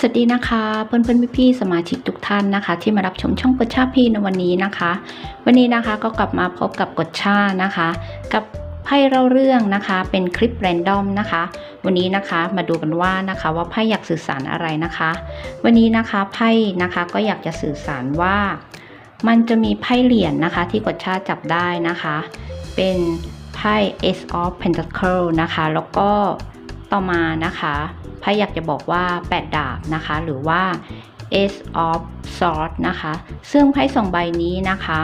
สวัสดีนะคะเพื่อนเพื่อนๆพี่ๆสมาชิกทุกท่านนะคะ ที่มารับชมช่องกดชาพี่ในวันนี้นะคะ วันนี้นะคะก็กลับมาพบกับกดชานะคะ กับไพ่เล่าเรื่องนะคะเป็นคลิปแรนดอมนะคะ วันนี้นะคะมาดูกันว่านะคะว่าไพ่อยากสื่อสารอะไรนะคะ วันนี้นะคะไพ่นะคะก็อยากจะสื่อสารว่า มันจะมีไพ่เหรียญนะคะ ที่กดชาจับได้นะคะ เป็นไพ่ Ace of pentacles นะคะ แล้วก็ต่อมานะคะ ไพ่อยากจะบอกว่า 8 ดาบนะคะ หรือว่า Ace of Swords นะคะ ซึ่งไพ่สองใบนี้นะคะ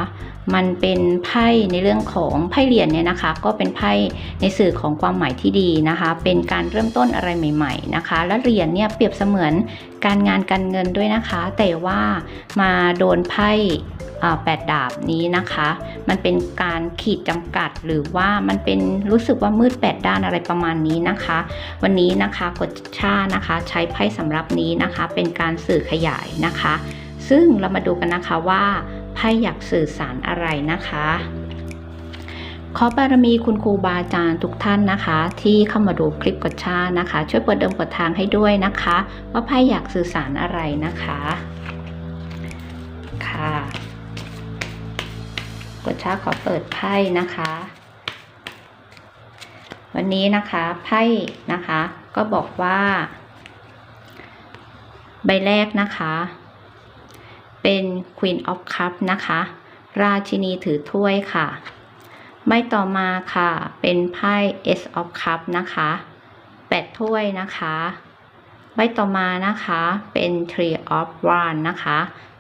มันเป็นไพ่ในเรื่องของไพ่เหรียญเนี่ยนะคะ ก็เป็นไพ่ในสื่อของความหมายที่ดีนะคะ เป็นการเริ่มต้นอะไรใหม่ ๆนะคะ และเหรียญเนี่ยเปรียบเสมือนการงานการเงินด้วยนะคะ แต่ว่ามาโดนไพ่ แปดดาบนี้นะคะ มันเป็นการขีดจำกัดหรือว่ามันเป็นรู้สึกว่ามืดแปดด้านอะไรประมาณนี้นะคะ วันนี้นะคะกดชานะคะ ใช้ไพ่สำหรับนี้นะคะ เป็นการสื่อขยายนะคะ ซึ่งเรามาดูกันนะคะว่าไพ่อยากสื่อสารอะไรนะคะขอบารมีคุณครูบาอาจารย์ทุกท่านนะคะ ที่เข้ามาดูคลิปกดชานะคะ ช่วยเปิดเดิมเปิดทางให้ด้วยนะคะ ว่าไพ่อยากสื่อสารอะไรนะคะ ค่ะ กดชาขอเปิดไพ่นะคะ วันนี้นะคะไพ่นะคะ ก็บอกว่า ใบแรกนะคะ เป็น Queen of Cup นะคะ ราชินีถือถ้วยค่ะ ใบต่อมาค่ะ เป็นไพ่ S of Cup นะคะแปดถ้วยนะคะใบต่อมานะคะเป็น Tree of w a n d นะคะ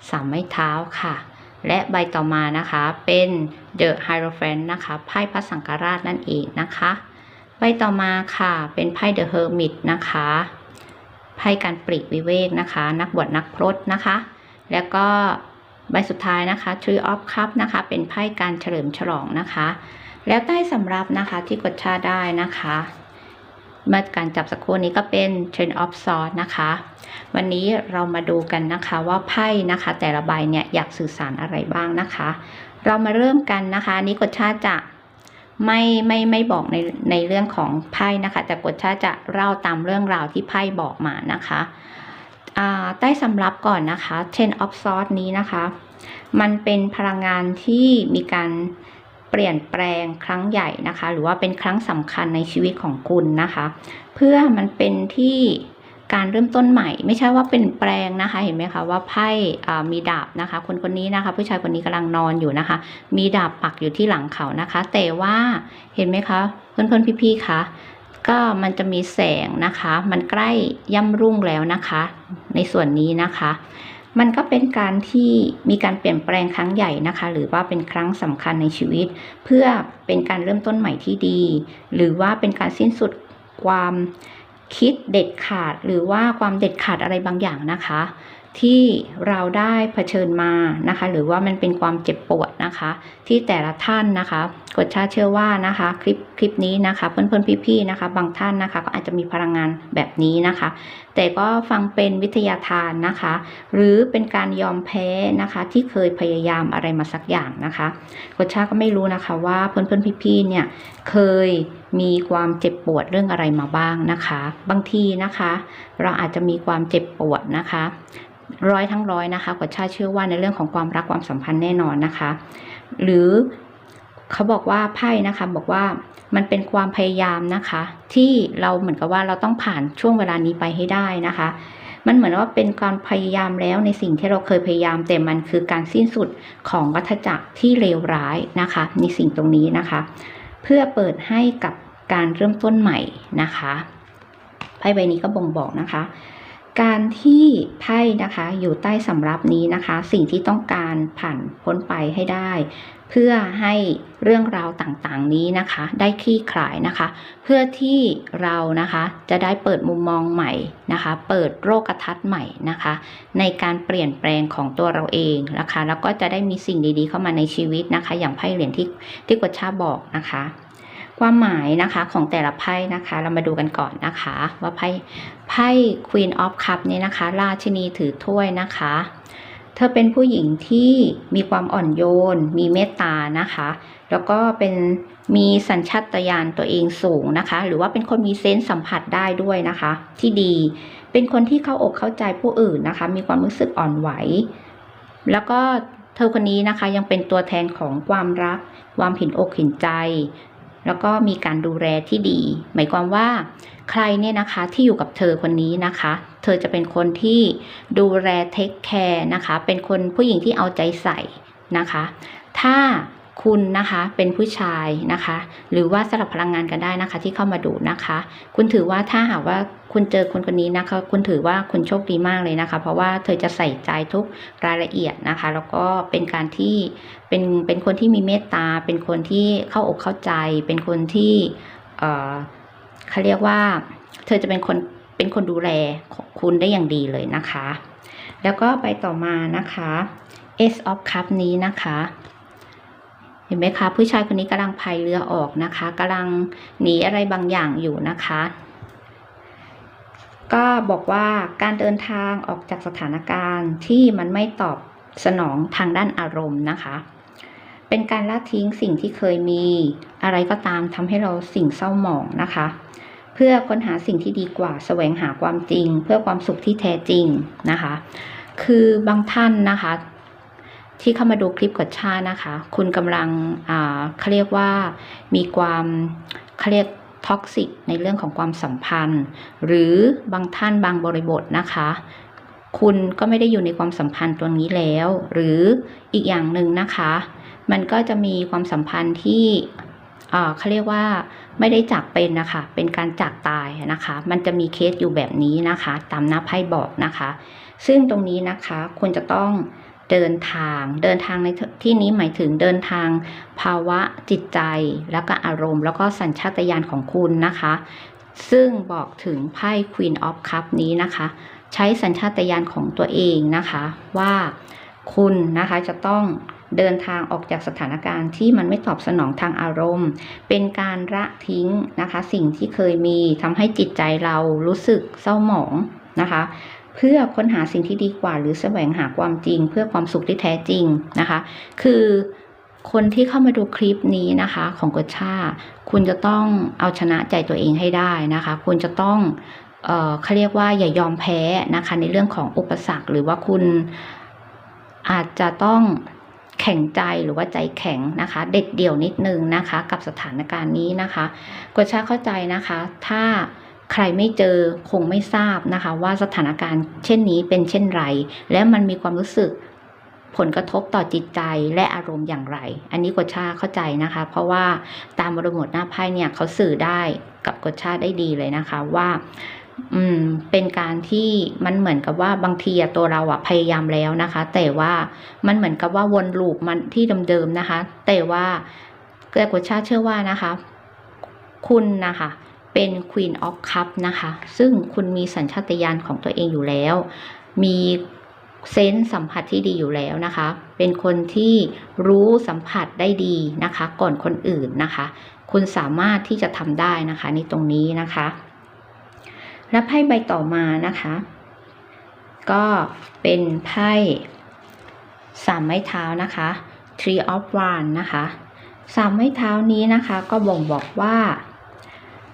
สามไม้เท้าค่ะ และใบต่อมานะคะเป็น The Hierophant นะคะไพ่พระสังฆราชนั่นเองนะคะใบต่อมาค่ะเป็นไพ่ The Hermit นะคะไพ่การปลีกวิเวกนะคะ นักบวชนักพรตนะคะ แล้วก็ใบสุดท้ายนะคะ Tree of Cup นะคะ เป็นไพ่การเฉลิมฉลองนะคะ แล้วใต้สำรับนะคะที่กดชาได้นะคะ มื่อการจับสักครู่นี้ก็เป็น Train of s o r d นะคะ วันนี้เรามาดูกันนะคะว่าไพ่นะคะ แต่ละใบเนี่ยอยากสื่อสารอะไรบ้างนะคะ เรามาเริ่มกันนะคะนี้กดชาจะไม่ไม่ไม่บอกในในเรื่องของไพ่นะคะ แต่กดชาจะเล่าตามเรื่องราวที่ไพ่บอกมานะคะใต้สำรับก่อนนะคะ Ten of Swords นี้นะคะ มันเป็นพลังงานที่มีการ เปลี่ยนแปลงครั้งใหญ่นะคะ หรือว่าเป็นครั้งสำคัญในชีวิตของคุณนะคะ เพื่อมันเป็นที่การเริ่มต้นใหม่ ไม่ใช่ว่าเป็นแปลงนะคะ เห็นไหมคะว่าไพ่มีดาบนะคะ คนคนนี้นะคะ ผู้ชายคนนี้กำลังนอนอยู่นะคะ มีดาบปักอยู่ที่หลังเขานะคะ แต่ว่าเห็นไหมคะเพื่อนๆพี่ๆคะก็มันจะมีแสงนะคะ มันใกล้ย่ำรุ่งแล้วนะคะ ในส่วนนี้นะคะ มันก็เป็นการที่มีการเปลี่ยนแปลงครั้งใหญ่นะคะ หรือว่าเป็นครั้งสำคัญในชีวิต เพื่อเป็นการเริ่มต้นใหม่ที่ดี หรือว่าเป็นการสิ้นสุดความคิดเด็ดขาด หรือว่าความเด็ดขาดอะไรบางอย่างนะคะ ที่เราได้เผชิญมานะคะ หรือว่ามันเป็นความเจ็บปวดนะคะ ที่แต่ละท่านนะคะกดชาเชื่อว่านะคะคลิปคลิปนี้นะคะ เพื่อนๆพี่ๆนะคะ บางท่านนะคะ ก็อาจจะมีพลังงานแบบนี้นะคะ แต่ก็ฟังเป็นวิทยาทานนะคะ หรือเป็นการยอมแพ้นะคะ ที่เคยพยายามอะไรมาสักอย่างนะคะกดชาก็ไม่รู้นะคะว่าเพื่อนๆพี่ๆเนี่ยเคยมีความเจ็บปวดเรื่องอะไรมาบ้างนะคะ บางทีนะคะ เราอาจจะมีความเจ็บปวดนะคะ ร้อยทั้งร้อยนะคะกดชาเชื่อว่าในเรื่องของความรักความสัมพันธ์แน่นอนนะคะ หรือเขาบอกว่าไพ่นะคะบอกว่ามันเป็นความพยายามนะคะ ที่เราเหมือนกับว่าเราต้องผ่านช่วงเวลานี้ไปให้ได้นะคะ มันเหมือนว่าเป็นการพยายามแล้วในสิ่งที่เราเคยพยายามแต่มันคือการสิ้นสุดของวัฏจักรที่เลวร้ายนะคะในสิ่งตรงนี้นะคะ เพื่อเปิดให้กับการเริ่มต้นใหม่นะคะไพ่ใบนี้ก็บ่งบอกนะคะ การที่ไพ่นะคะอยู่ใต้สำรับนี้นะคะ สิ่งที่ต้องการผ่านพ้นไปให้ได้ เพื่อให้เรื่องราวต่างๆนี้นะคะ ได้คลี่คลายนะคะ เพื่อที่เรานะคะจะได้เปิดมุมมองใหม่นะคะ เปิดโลกทัศน์ใหม่นะคะ ในการเปลี่ยนแปลงของตัวเราเองนะคะ แล้วก็จะได้มีสิ่งดีๆ เข้ามาในชีวิตนะคะ อย่างไพ่เหรียญที่ที่กดชาบอกนะคะ ความหมายนะคะของแต่ละไพ่นะคะ เรามาดูกันก่อนนะคะ ว่าไพ่ไพ่ Queen of Cup เนี่ยนะคะ ราชินีถือถ้วยนะคะ เธอเป็นผู้หญิงที่มีความอ่อนโยน มีเมตตานะคะ แล้วก็เป็นมีสัญชาตญาณตัวเองสูงนะคะ หรือว่าเป็นคนมีเซนส์สัมผัสได้ด้วยนะคะ ที่ดีเป็นคนที่เข้าอกเข้าใจผู้อื่นนะคะ มีความรู้สึกอ่อนไหว แล้วก็เธอคนนี้นะคะยังเป็นตัวแทนของความรัก ความเห็นอกเห็นใจ แล้วก็มีการดูแลที่ดี หมายความว่าใครเนี่ยนะคะที่อยู่กับเธอคนนี้นะคะ เธอจะเป็นคนที่ดูแลเทคแคร์นะคะ เป็นคนผู้หญิงที่เอาใจใส่นะคะ ถ้า คุณนะคะเป็นผู้ชายนะคะ หรือว่าสลับพลังงานกันได้นะคะ ที่เข้ามาดูนะคะ คุณถือว่าถ้าหากว่าคุณเจอคนคนนี้นะคะ คุณถือว่าคุณโชคดีมากเลยนะคะ เพราะว่าเธอจะใส่ใจทุกรายละเอียดนะคะ แล้วก็เป็นการที่เป็นเป็นคนที่มีเมตตา เป็นคนที่เข้าอกเข้าใจ เป็นคนที่เออเขาเรียกว่า เธอจะเป็นคนเป็นคนดูแลของคุณได้อย่างดีเลยนะคะ แล้วก็ไปต่อมานะคะ Ace of Cup นี้นะคะ ห็นไหมคะผู้ชายคนนี้กำลังพายเรือออกนะคะกำลังหนีอะไรบางอย่างอยู่นะคะ ก็บอกว่าการเดินทางออกจากสถานการณ์ที่มันไม่ตอบสนองทางด้านอารมณ์นะคะ เป็นการละทิ้งสิ่งที่เคยมี อะไรก็ตามทำให้เราสิ่งเศร้าหมองนะคะ เพื่อค้นหาสิ่งที่ดีกว่าแสวงหาความจริง เพื่อความสุขที่แท้จริงนะคะ คือบางท่านนะคะ ที่เข้ามาดูคลิปกดชานะคะ คุณกำลังเขาเรียกว่ามีความเขาเรียกท็อกซิกในเรื่องของความสัมพันธ์ หรือบางท่านบางบริบทนะคะ คุณก็ไม่ได้อยู่ในความสัมพันธ์ตัวนี้แล้ว หรืออีกอย่างหนึ่งนะคะ มันก็จะมีความสัมพันธ์ที่เขาเรียกว่าไม่ได้จากเป็นนะคะ เป็นการจากตายนะคะ มันจะมีเคสอยู่แบบนี้นะคะ ตามหน้าไพ่บอกนะคะ ซึ่งตรงนี้นะคะคุณจะต้อง เดินทาง เดินทางในที่นี้หมายถึงเดินทาง ภาวะจิตใจ แล้วก็อารมณ์ แล้วก็สัญชาตญาณของคุณนะคะ ซึ่งบอกถึงไพ่ Queen of Cup นี้นะคะ ใช้สัญชาตญาณของตัวเองนะคะ ว่าคุณนะคะจะต้องเดินทางออกจากสถานการณ์ที่มันไม่ตอบสนองทางอารมณ์ เป็นการละทิ้งนะคะ สิ่งที่เคยมีทำให้จิตใจเรารู้สึกเศร้าหมองนะคะ เพื่อค้นหาสิ่งที่ดีกว่า หรือแสวงหาความจริง เพื่อความสุขที่แท้จริงนะคะ คือคนที่เข้ามาดูคลิปนี้นะคะของกดชา คุณจะต้องเอาชนะใจตัวเองให้ได้นะคะ คุณจะต้องเอ่อเขาเรียกว่าอย่ายอมแพ้นะคะ ในเรื่องของอุปสรรค หรือว่าคุณอาจจะต้องแข็งใจหรือว่าใจแข็งนะคะ เด็ดเดี่ยวนิดนึงนะคะ กับสถานการณ์นี้นะคะกดชาเข้าใจนะคะ ถ้า ใครไม่เจอคงไม่ทราบนะคะ ว่าสถานการณ์เช่นนี้เป็นเช่นไร และมันมีความรู้สึกผลกระทบต่อจิตใจและอารมณ์อย่างไร อันนี้กดชาเข้าใจนะคะ เพราะว่าตามบริบทหน้าไพ่เนี่ยเขาสื่อได้กับกดชาได้ดีเลยนะคะว่าอืมเป็นการที่มันเหมือนกับว่าบางทีตัวเราอะพยายามแล้วนะคะ แต่ว่ามันเหมือนกับว่าวนลูปมันที่เดิมๆนะคะ แต่ว่าแต่กดชาเชื่อว่านะคะ คุณนะคะ เป็น Queen of Cup นะคะ ซึ่งคุณมีสัญชาตญาณของตัวเองอยู่แล้ว มีเซนส์สัมผัสที่ดีอยู่แล้วนะคะ เป็นคนที่รู้สัมผัสได้ดีนะคะ ก่อนคนอื่นนะคะ คุณสามารถที่จะทำได้นะคะในตรงนี้นะคะ และไพ่ใบต่อมานะคะ ก็เป็นไพ่สามไม้เท้านะคะ Tree of Wands นะคะสามไม้เท้านี้นะคะ ก็บ่งบอกว่า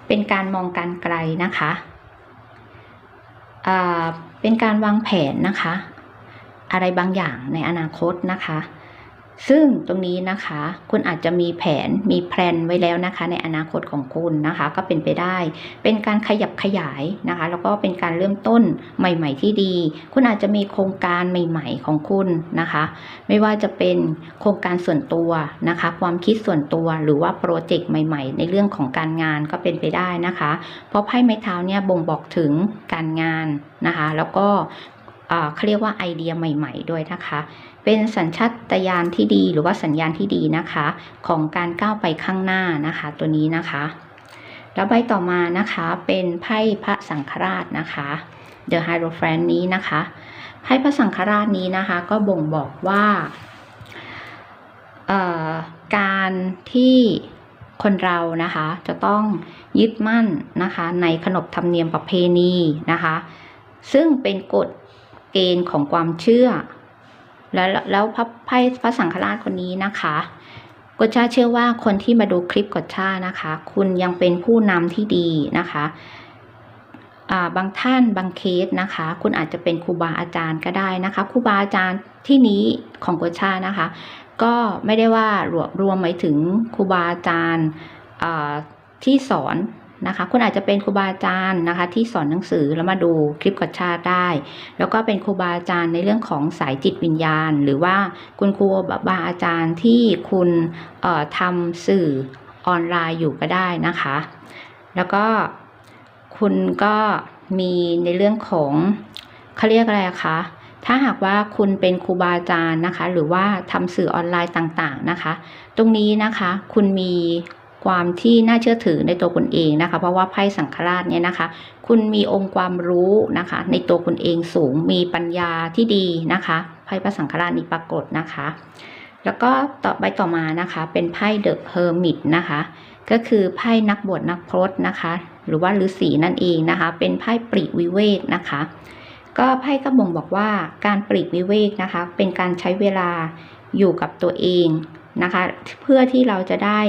เป็นการมองการไกลนะคะเป็นการวางแผนนะคะ อะไรบางอย่างในอนาคตนะคะ ซึ่งตรงนี้นะคะ คุณอาจจะมีแผนมีแพลนไว้แล้วนะคะ ในอนาคตของคุณนะคะ ก็เป็นไปได้ เป็นการขยับขยายนะคะ แล้วก็เป็นการเริ่มต้นใหม่ ๆ ที่ดี คุณอาจจะมีโครงการใหม่ ๆ ของคุณนะคะ ไม่ว่าจะเป็นโครงการส่วนตัวนะคะ ความคิดส่วนตัวหรือว่าโปรเจกต์ใหม่ ๆ ในเรื่องของการงานก็เป็นไปได้นะคะ เพราะไพ่ไม้เท้าเนี่ยบ่งบอกถึงการงานนะคะ แล้วก็อ่าเขาเรียกว่าไอเดียใหม่ ๆ ด้วยนะคะ เป็นสัญชาตญาณที่ดีหรือว่าสัญญาณที่ดีนะคะ ของการก้าวไปข้างหน้านะคะ ตัวนี้นะคะ แล้วใบต่อมานะคะเป็นไพ่พระสังฆราชนะคะ The Hierophant นี้นะคะไพ่พระสังฆราชนี้นะคะ ก็บ่งบอกว่าเอ่อการที่คนเรานะคะจะต้องยึดมั่นนะคะ ในขนบธรรมเนียมประเพณีนะคะ ซึ่งเป็นกฎเกณฑ์ของความเชื่อ แล้วแล้วพระไพ่พระสังฆราชคนนี้นะคะกดชาเชื่อว่าคนที่มาดูคลิปกดชานะคะ คุณยังเป็นผู้นำที่ดีนะคะบางท่านบางเคสนะคะ คุณอาจจะเป็นครูบาอาจารย์ก็ได้นะคะครูบาอาจารย์ที่นี้ของกุชานะคะ ก็ไม่ได้ว่ารวมรวมหมายถึงครูบาอาจารย์ที่สอน นะคะ คุณอาจจะเป็นครูบาอาจารย์นะคะ ที่สอนหนังสือแล้วมาดูคลิปกดชาติได้ แล้วก็เป็นครูบาอาจารย์ในเรื่องของสายจิตวิญญาณ หรือว่าคุณครูบาอาจารย์ที่คุณทำสื่อออนไลน์อยู่ก็ได้นะคะ แล้วก็คุณก็มีในเรื่องของเขาเรียกอะไรคะถ้าหากว่าคุณเป็นครูบาอาจารย์นะคะ หรือว่าทำสื่อออนไลน์ต่างๆนะคะ ตรงนี้นะคะ คุณมี ความที่น่าเชื่อถือในตัวคุณเองนะคะ เพราะว่าไพ่สังฆราชเนี่ยนะคะ คุณมีองค์ความรู้นะคะ ในตัวคุณเองสูงมีปัญญาที่ดีนะคะไพ่พระสังฆราชนี้ปรากฏนะคะ แล้วก็ต่อไปต่อมานะคะ เป็นไพ่เดอะเฮอร์มิตนะคะ ก็คือไพ่นักบวชนักพรตนะคะ หรือว่าฤาษีนั่นเองนะคะ เป็นไพ่ปริวิเวกนะคะก็ไพ่ก็บ่งบอกว่าการปริวิเวกนะคะ เป็นการใช้เวลาอยู่กับตัวเอง นะคะ เพื่อที่เราจะได้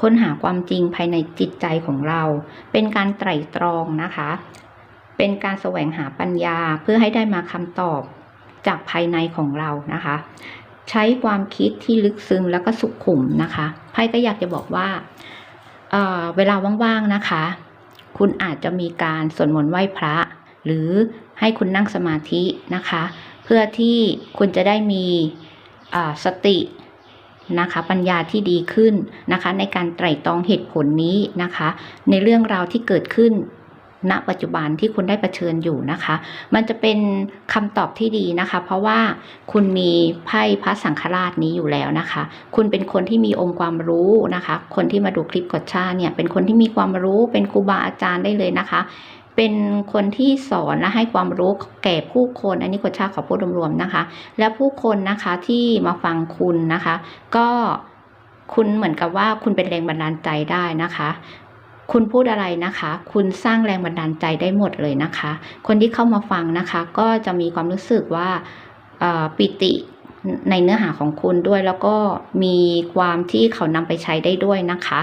ค้นหาความจริงภายในจิตใจของเรา เป็นการไตร่ตรองนะคะ เป็นการแสวงหาปัญญาเพื่อให้ได้มาคำตอบจากภายในของเรานะคะ ใช้ความคิดที่ลึกซึ้งแล้วก็สุขุมนะคะไพ่ก็อยากจะบอกว่าเเวลาว่างๆนะคะ คุณอาจจะมีการสวดมนต์ไหว้พระ หรือให้คุณนั่งสมาธินะคะ เพื่อที่คุณจะได้มีสติ นะคะปัญญาที่ดีขึ้นนะคะในการไตร่ตรองเหตุผลนี้นะคะ ในเรื่องราวที่เกิดขึ้นณปัจจุบันที่คุณได้เผชิญอยู่นะคะ มันจะเป็นคำตอบที่ดีนะคะ เพราะว่าคุณมีไพ่พระสังฆราชนี้อยู่แล้วนะคะ คุณเป็นคนที่มีองค์ความรู้นะคะ คนที่มาดูคลิปกดชาเนี่ยเป็นคนที่มีความรู้เป็นครูบาอาจารย์ได้เลยนะคะ เป็นคนที่สอนและให้ความรู้แก่ผู้คน อันนี้กดชาขอพูดรวมๆนะคะ และผู้คนนะคะที่มาฟังคุณนะคะ ก็คุณเหมือนกับว่าคุณเป็นแรงบันดาลใจได้นะคะคุณพูดอะไรนะคะ คุณสร้างแรงบันดาลใจได้หมดเลยนะคะ คนที่เข้ามาฟังนะคะ ก็จะมีความรู้สึกว่าปิติในเนื้อหาของคุณด้วย แล้วก็มีความที่เขานำไปใช้ได้ด้วยนะคะ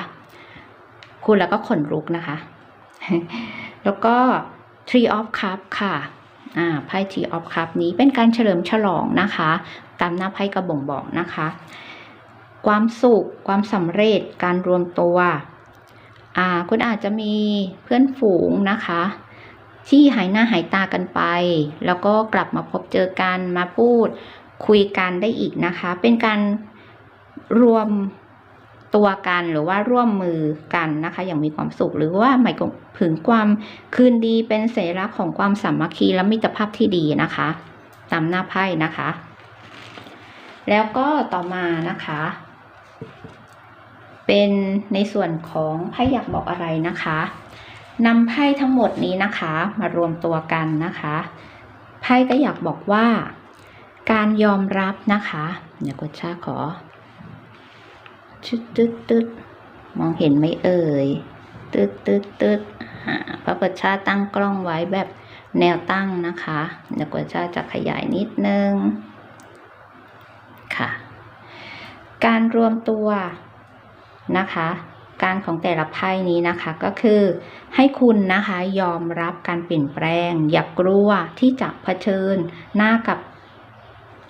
คุณแล้วก็ขนลุกนะคะ แล้วก็ Tree of Cup ค่ะอ่าไพ่ Tree of Cup นี้เป็นการเฉลิมฉลองนะคะ ตามหน้าไพ่กระบ่งบอกนะคะ ความสุข ความสำเร็จการรวมตัวอ่าคุณอาจจะมีเพื่อนฝูงนะคะ ที่หายหน้าหายตากันไป แล้วก็กลับมาพบเจอกันมาพูดคุยกันได้อีกนะคะ เป็นการรวมตัวกันหรือว่าร่วมมือกันนะคะ อย่างมีความสุขหรือว่าหมาย ถึงความคืนดีเป็นเสรักของความสามัคคีและมิตรภาพที่ดีนะคะ ตามหน้าไพ่นะคะ แล้วก็ต่อมานะคะ เป็นในส่วนของไพ่อยากบอกอะไรนะคะนำไพ่ทั้งหมดนี้นะคะ มารวมตัวกันนะคะไพ่ก็อยากบอกว่า การยอมรับนะคะเดี๋ยวกดชาขอชึดตึ๊ดตึ๊ดมองเห็นไหมเอ่ย ตึ๊ดตึ๊ดตึ๊ดอ่าพระประชาตั้งกล้องไว้แบบแนวตั้งนะคะเดี๋ยวกดชาจะขยายนิดนึงค่ะ การรวมตัวนะคะ การของแต่ละไพ่นี้นะคะก็คือให้คุณนะคะยอมรับการเปลี่ยนแปลง อย่ากลัวที่จะเผชิญหน้ากับ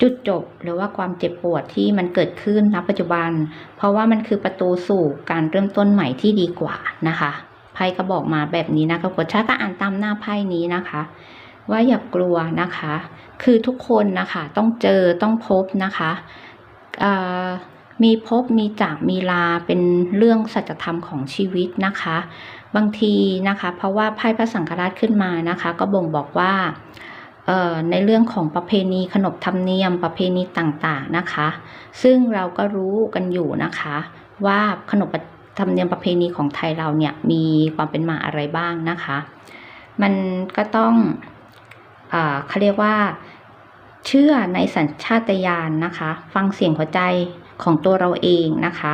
จุดจบหรือว่าความเจ็บปวดที่มันเกิดขึ้นณปัจจุบัน เพราะว่ามันคือประตูสู่การเริ่มต้นใหม่ที่ดีกว่านะคะไพ่ก็บอกมาแบบนี้นะคะกดชาก็อ่านตามหน้าไพ่นี้นะคะ ว่าอย่ากลัวนะคะ คือทุกคนนะคะต้องเจอต้องพบนะคะมีพบมีจากมีลาเป็นเรื่องสัจธรรมของชีวิตนะคะ บางทีนะคะ เพราะว่าไพ่พระสังฆราชขึ้นมานะคะ ก็บ่งบอกว่า ในเรื่องของประเพณีขนบธรรมเนียมประเพณีต่างๆนะคะ ซึ่งเราก็รู้กันอยู่นะคะ ว่าขนบธรรมเนียมประเพณีของไทยเราเนี่ยมีความเป็นมาอะไรบ้างนะคะ มันก็ต้องเอ่อเขาเรียกว่าเชื่อในสัญชาตญาณนะคะ ฟังเสียงหัวใจของตัวเราเองนะคะ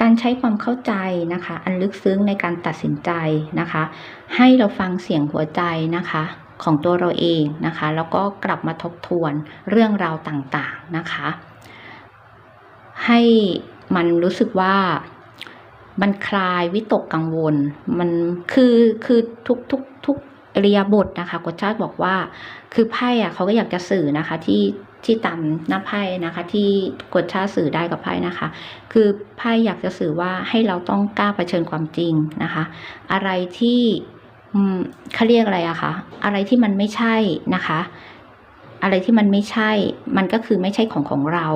การใช้ความเข้าใจนะคะ อันลึกซึ้งในการตัดสินใจนะคะ ให้เราฟังเสียงหัวใจนะคะ ของตัวเราเองนะคะ แล้วก็กลับมาทบทวนเรื่องราวต่างๆนะคะ ให้มันรู้สึกว่ามันคลายวิตกกังวล มันคือคือทุกทุกทุกอริยบทนะคะกฎชาติบอกว่า คือไพ่อะเขาก็อยากจะสื่อนะคะที่ที่ตามหน้าไพ่นะคะ ที่กฎชาติสื่อได้กับไพ่นะคะ คือไพ่อยากจะสื่อว่าให้เราต้องกล้าเผชิญความจริงนะคะ อะไรที่ เขาเรียกอะไรอะคะอะไรที่มันไม่ใช่นะคะ อะไรที่มันไม่ใช่ มันก็คือไม่ใช่ของของเรา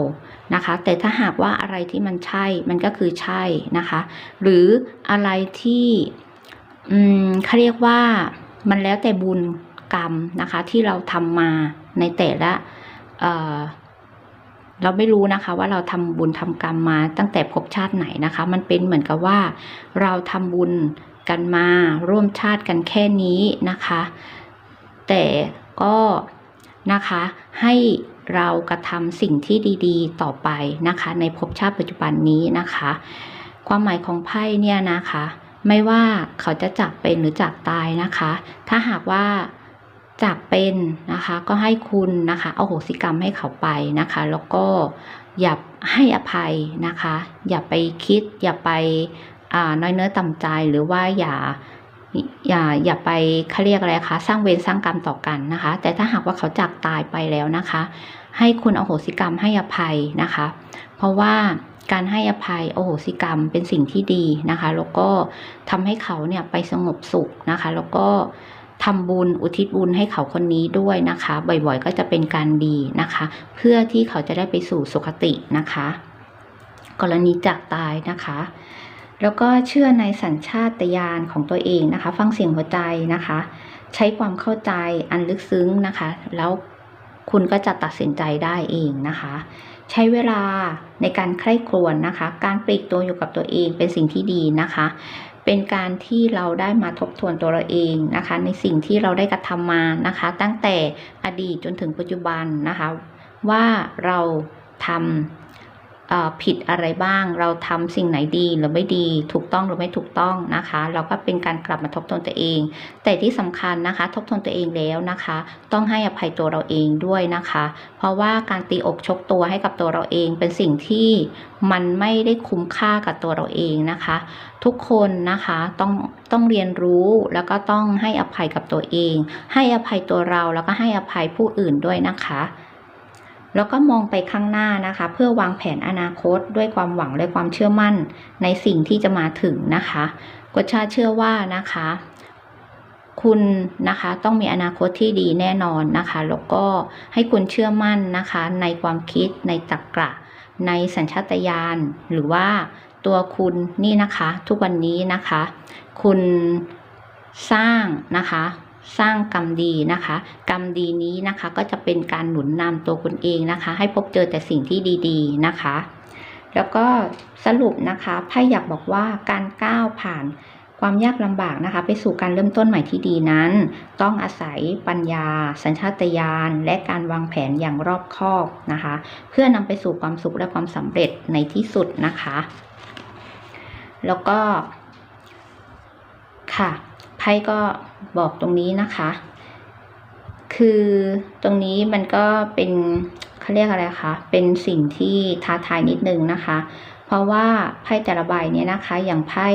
นะคะ แต่ถ้าหากว่าอะไรที่มันใช่ มันก็คือใช่นะคะ หรืออะไรที่อืมเขาเรียกว่ามันแล้วแต่บุญกรรมนะคะ ที่เราทำมาในแต่ละเอ่อเราไม่รู้นะคะว่าเราทำบุญทำกรรมมาตั้งแต่ภพชาติไหนนะคะ มันเป็นเหมือนกับว่าเราทำบุญ กันมาร่วมชาติกันแค่นี้นะคะ แต่ก็นะคะให้เรากระทำสิ่งที่ดีๆ ต่อไปนะคะ ในภพชาติปัจจุบันนี้นะคะ ความหมายของไพ่เนี่ยนะคะ ไม่ว่าเขาจะจากเป็นหรือจากตายนะคะ ถ้าหากว่าจากเป็นนะคะ ก็ให้คุณนะคะเอาโหสิกรรมให้เขาไปนะคะ แล้วก็อย่าให้อภัยนะคะ อย่าไปคิดอย่าไป น้อยเนื้อต่ำใจหรือว่าอย่าอย่าอย่าไปเขาเรียกอะไรคะสร้างเวรสร้างกรรมต่อกันนะคะ แต่ถ้าหากว่าเขาจากตายไปแล้วนะคะ ให้คุณอโหสิกรรมให้อภัยนะคะ เพราะว่าการให้อภัยโอโหสิกรรมเป็นสิ่งที่ดีนะคะ แล้วก็ทำให้เขาเนี่ยไปสงบสุขนะคะ แล้วก็ทำบุญอุทิศบุญให้เขาคนนี้ด้วยนะคะ บ่อยๆ ก็จะเป็นการดีนะคะ เพื่อที่เขาจะได้ไปสู่สุคตินะคะ กรณีจากตายนะคะ แล้วก็เชื่อในสัญชาตญาณของตัวเองนะคะ ฟังเสียงหัวใจนะคะ ใช้ความเข้าใจอันลึกซึ้งนะคะ แล้วคุณก็จะตัดสินใจได้เองนะคะ ใช้เวลาในการใคร่ครวญนะคะ การปลีกตัวอยู่กับตัวเองเป็นสิ่งที่ดีนะคะ เป็นการที่เราได้มาทบทวนตัวเราเองนะคะ ในสิ่งที่เราได้กระทำมานะคะ ตั้งแต่อดีตจนถึงปัจจุบันนะคะ ว่าเราทำ ผิดอะไรบ้าง เราทำสิ่งไหนดีหรือไม่ดี ถูกต้องหรือไม่ถูกต้องนะคะ เราก็เป็นการกลับมาทบทวนตัวเอง แต่ที่สำคัญนะคะ ทบทวนตัวเองแล้วนะคะ ต้องให้อภัยตัวเราเองด้วยนะคะ เพราะว่าการตีอกชกตัวให้กับตัวเราเองเป็นสิ่งที่มันไม่ได้คุ้มค่ากับตัวเราเองนะคะ ทุกคนนะคะต้องต้องเรียนรู้แล้วก็ต้องให้อภัยกับตัวเอง ให้อภัยตัวเราแล้วก็ให้อภัยผู้อื่นด้วยนะคะ แล้วก็มองไปข้างหน้านะคะ เพื่อวางแผนอนาคตด้วยความหวังและความเชื่อมั่นในสิ่งที่จะมาถึงนะคะกชาเชื่อว่านะคะ คุณนะคะต้องมีอนาคตที่ดีแน่นอนนะคะแล้วก็ให้คุณเชื่อมั่นนะคะ ในความคิดในตรรกะ ในสัญชาตญาณหรือว่าตัวคุณนี่นะคะ ทุกวันนี้นะคะ คุณสร้างนะคะ สร้างกรรมดีนะคะ กรรมดีนี้นะคะก็จะเป็นการหนุนนำตัวคุณเองนะคะ ให้พบเจอแต่สิ่งที่ดีๆนะคะ แล้วก็สรุปนะคะไพ่อยากบอกว่าการก้าวผ่านความยากลำบากนะคะ ไปสู่การเริ่มต้นใหม่ที่ดีนั้น ต้องอาศัยปัญญา สัญชาตญาณและการวางแผนอย่างรอบคอบนะคะ เพื่อนำไปสู่ความสุขและความสำเร็จในที่สุดนะคะ แล้วก็ค่ะ ไพ่ก็บอกตรงนี้นะคะ คือตรงนี้มันก็เป็นเขาเรียกอะไรคะ เป็นสิ่งที่ท้าทายนิดนึงนะคะ เพราะว่าไพ่แต่ละใบเนี่ยนะคะ อย่างไพ่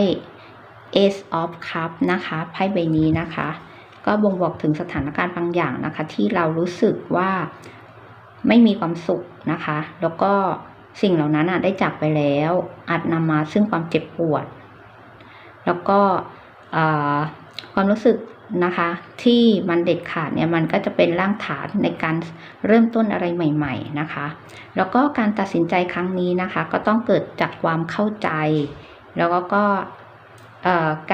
Ace of Cup นะคะ ไพ่ใบนี้นะคะ ก็บ่งบอกถึงสถานการณ์บางอย่างนะคะ ที่เรารู้สึกว่าไม่มีความสุขนะคะ แล้วก็สิ่งเหล่านั้นอะได้จากไปแล้ว อาจนำมาซึ่งความเจ็บปวด แล้วก็ ความรู้สึกนะคะ ที่มันเด็ดขาดเนี่ยมันก็จะเป็นร่างฐานในการเริ่มต้นอะไรใหม่ ๆนะคะ แล้วก็การตัดสินใจครั้งนี้นะคะ ก็ต้องเกิดจากความเข้าใจ แล้วก็ก็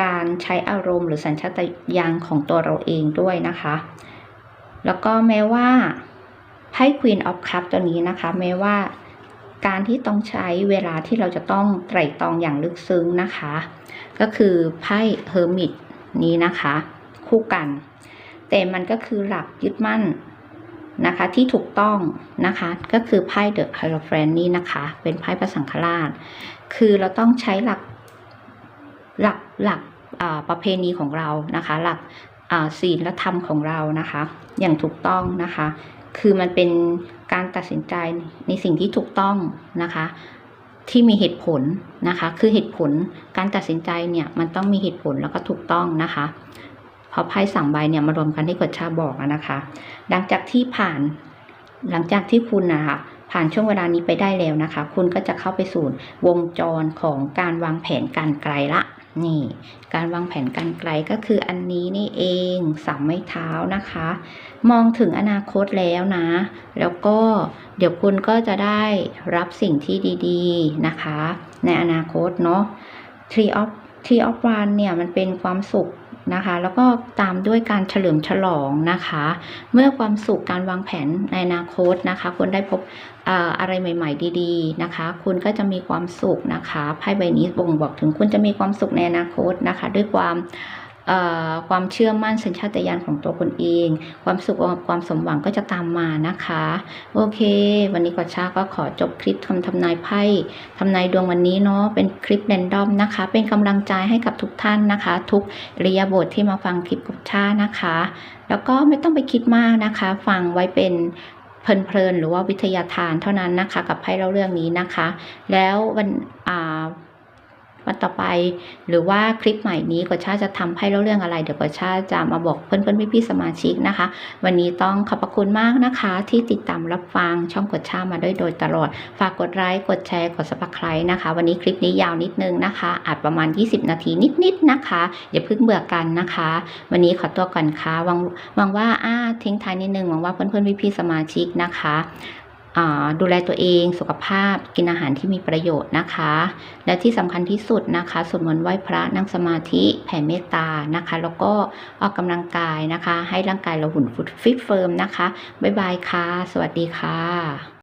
การใช้อารมณ์หรือสัญชาตญาณของตัวเราเองด้วยนะคะ แล้วก็แม้ว่าไพ่ Queen of Cup ตัวนี้นะคะ แม้ว่าการที่ต้องใช้เวลาที่เราจะต้องไตร่ตรองอย่างลึกซึ้งนะคะ ก็คือไพ่ Hermit นี้นะคะ คู่กัน แต่มันก็คือหลักยึดมั่นนะคะที่ถูกต้องนะคะก็คือไพ่ The Hierophant นี้นะคะ เป็นไพ่พระสังฆราช คือเราต้องใช้หลักหลักหลักประเพณีของเรานะคะ หลักอ่าศีลธรรมของเรานะคะ อย่างถูกต้องนะคะ คือมันเป็นการตัดสินใจในสิ่งที่ถูกต้องนะคะ ที่มีเหตุผลนะคะ คือเหตุผลการตัดสินใจเนี่ยมันต้องมีเหตุผลแล้วก็ถูกต้องนะคะเพราะไพ่สามใบเนี่ยมารวมกันที่กฎชาบอกนะคะ หลังจากที่ผ่านหลังจากที่คุณนะคะผ่านช่วงเวลานี้ไปได้แล้วนะคะ คุณก็จะเข้าไปสู่วงจรของการวางแผนการไกลละ นี่ การวางแผนการไกลก็คืออันนี้นี่เองสามไม้เท้านะคะ มองถึงอนาคตแล้วนะ แล้วก็เดี๋ยวคุณก็จะได้รับสิ่งที่ดีๆนะคะ ในอนาคตเนาะ Tree of Tree of One เนี่ยมันเป็นความสุข นะคะ แล้วก็ตามด้วยการเฉลิมฉลองนะคะ เมื่อความสุขการวางแผนในอนาคตนะคะ คุณได้พบอะไรใหม่ ๆ ดีๆนะคะ คุณก็จะมีความสุขนะคะไพ่ใบนี้บ่งบอกถึงคุณจะมีความสุขในอนาคตนะคะ ด้วยความ ความเชื่อมั่นสัญชาตญาณของตัวคนเอง ความสุขความสมหวังก็จะตามมานะคะ โอเค วันนี้กอชาก็ขอจบคลิปทำทำนายไพ่ทำนายดวงวันนี้เนาะเป็นคลิปแรนดอมนะคะ เป็นกำลังใจให้กับทุกท่านนะคะ ทุกเรียบทที่มาฟังคลิปกอชานะคะ แล้วก็ไม่ต้องไปคิดมากนะคะ ฟังไว้เป็นเพลินๆหรือว่าวิทยาทานเท่านั้นนะคะ กับไพ่เล่าเรื่องนี้นะคะ แล้ววันอ่า ต่อไป หรือว่าคลิปใหม่นี้กอชาจะทำไพ่เล่าเรื่องอะไร เดี๋ยวกอชาจะมาบอกเพื่อนๆพี่ๆสมาชิกนะคะ วันนี้ต้องขอบพระคุณมากนะคะ ที่ติดตามรับฟังช่องกดชามาด้วยโดยตลอด ฝากกดไลค์กดแชร์กด subscribe นะคะ วันนี้คลิปนี้ยาวนิดนึงนะคะ อาจประมาณ 20 นาทีนิดๆนะคะ อย่าเพิ่งเบื่อกันนะคะ วันนี้ขอตัวก่อนค่ะหวังหวังว่าอ้าทิ้งท้ายนิดนึงหวังว่าเพื่อนๆพี่ๆสมาชิกนะคะ ดูแลตัวเอง สุขภาพ กินอาหารที่มีประโยชน์นะคะ และที่สำคัญที่สุดนะคะสวดมนต์ไหว้พระนั่งสมาธิแผ่เมตตานะคะ แล้วก็ออกกำลังกายนะคะ ให้ร่างกายเราหุ่นฟิตเฟิร์มนะคะ บ๊ายบายค่ะ สวัสดีค่ะ